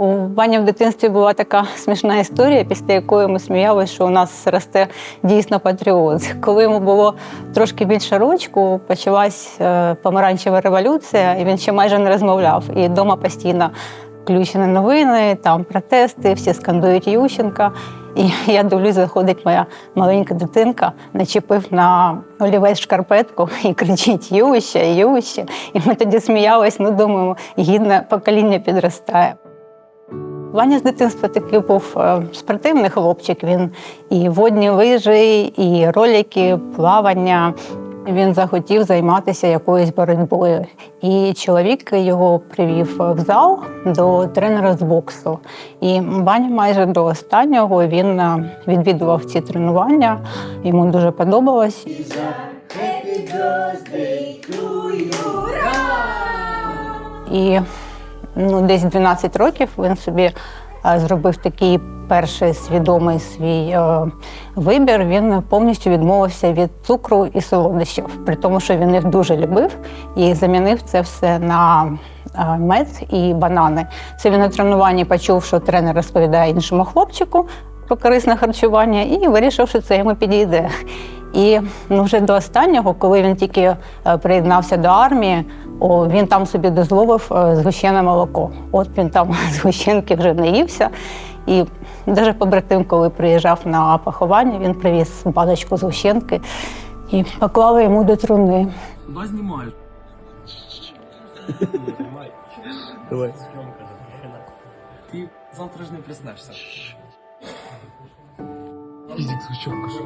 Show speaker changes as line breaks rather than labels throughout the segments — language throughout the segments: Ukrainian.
У Вані в дитинстві була така смішна історія, після якої ми сміялися, що у нас росте дійсно патріот. Коли йому було трошки більше рочку, почалась е, помаранчева революція, і він ще майже не розмовляв. І вдома постійно включені новини, там протести, всі скандують Ющенка. І я дивлюсь, заходить моя маленька дитинка, начепив на олівець шкарпетку і кричить Юща, Юща. І ми тоді сміялись, ну думаємо, гідне покоління підростає. Ваня з дитинства такий був е, спортивний хлопчик. Він і водні лижі, і ролики, плавання. Він захотів займатися якоюсь боротьбою. І чоловік його привів в зал до тренера з боксу. І Ваня майже до останнього він е, відвідував ці тренування. Йому дуже подобалось. І ну, десь 12 років він собі е, зробив такий перший свідомий свій е, вибір. Він повністю відмовився від цукру і солодощів, при тому, що він їх дуже любив і замінив це все на е, мед і банани. Це він на тренуванні почув, що тренер розповідає іншому хлопчику про корисне харчування, і вирішив, що це йому підійде. І ну, вже до останнього, коли він тільки приєднався до армії, о, він там собі дозволив е, згущене молоко. От він там згущенки вже не ївся. І навіть побратим, коли приїжджав на поховання, він привіз баночку згущенки і поклав йому до труни.
Куда знімають?
Давай.
Ти завтра ж не приснешся.
Ізік звучок каже.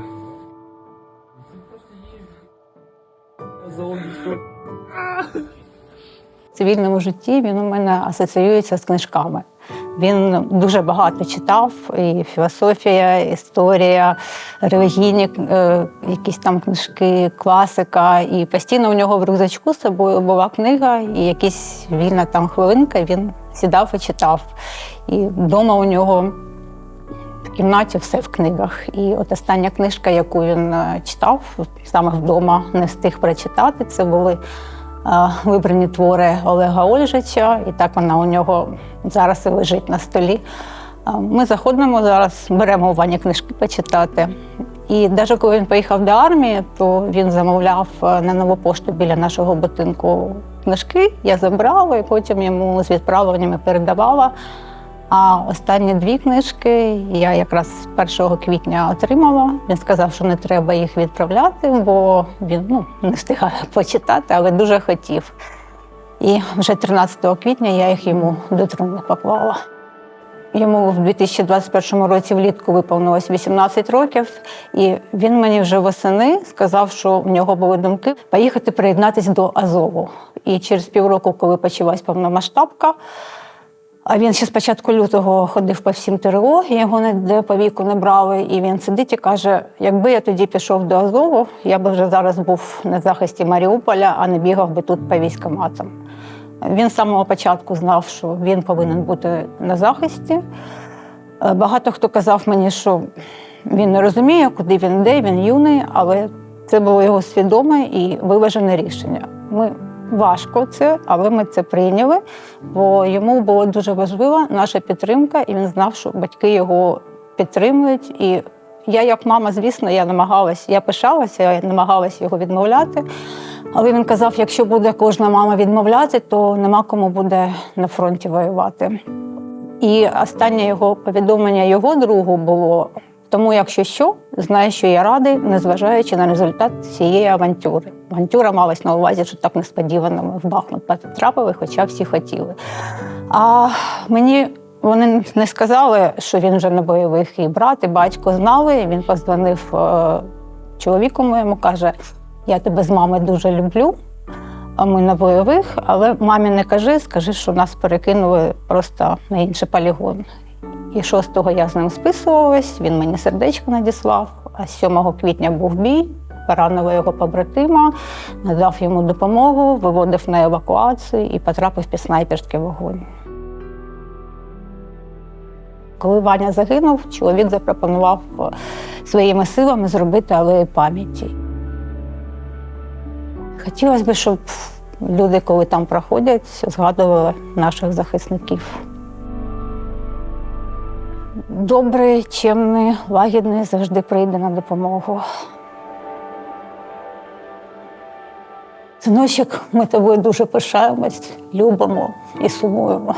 В цивільному житті він у мене асоціюється з книжками. Він дуже багато читав, і філософія, історія, релігійні е, якісь там книжки, класика. І постійно у нього в рюкзачку з собою була книга, і якась вільна там хвилинка він сідав і читав. І вдома у нього в кімнаті все в книгах. І от остання книжка, яку він е, читав, саме вдома не встиг прочитати, це були вибрані твори Олега Ольжича, і так вона у нього зараз і лежить на столі. Ми заходимо зараз, беремо у Вані книжки почитати. І навіть коли він поїхав до армії, то він замовляв е, на нову пошту біля нашого будинку книжки. Я забрала і потім йому з відправленнями передавала. А останні дві книжки я якраз 1 квітня отримала. Він сказав, що не треба їх відправляти, бо він ну, не встигає почитати, але дуже хотів. І вже 13 квітня я їх йому до труни поклала. Йому в 2021 році влітку виповнилось 18 років, і він мені вже восени сказав, що в нього були думки поїхати приєднатися до Азову. І через півроку, коли почалась повномасштабка, а він ще з початку лютого ходив по всім ТРО, його ніде по віку не брали. І він сидить і каже: якби я тоді пішов до Азову, я би вже зараз був на захисті Маріуполя, а не бігав би тут по військоматам. Він з самого початку знав, що він повинен бути на захисті. Е, Багато хто казав мені, що він не розуміє, куди він йде, він юний, але це було його свідоме і виважене рішення. Ми важко це, але ми це прийняли, бо йому було дуже важлива наша підтримка, і він знав, що батьки його підтримують. І я, як мама, звісно, я намагалась, я пишалася, я намагалась його відмовляти. Але він казав, якщо буде кожна мама відмовляти, то нема кому буде на фронті воювати. І останнє його повідомлення його другу було. Тому, якщо що, знай, що я радий, незважаючи на результат цієї авантюри. Авантюра малась на увазі, що так несподівано ми в Бахмут потрапили, хоча всі хотіли. А мені вони не сказали, що він вже на бойових, і брат, і батько знали. Він позвонив е, чоловіку моєму, каже: Я тебе з мамою дуже люблю. А ми на бойових, але мамі не кажи, скажи, що нас перекинули просто на інший полігон. І 6-го я з ним списувалась, він мені сердечко надіслав, а 7 квітня був бій, поранили його побратима, надав йому допомогу, виводив на евакуацію і потрапив під снайперський вогонь. Коли Ваня загинув, чоловік запропонував е, своїми силами зробити алею пам'яті. Хотілося б, щоб люди, коли там проходять, згадували наших захисників. Добрий, чемний, лагідний, завжди прийде на допомогу. Синочок, ми тобою дуже пишаємось, любимо і сумуємо.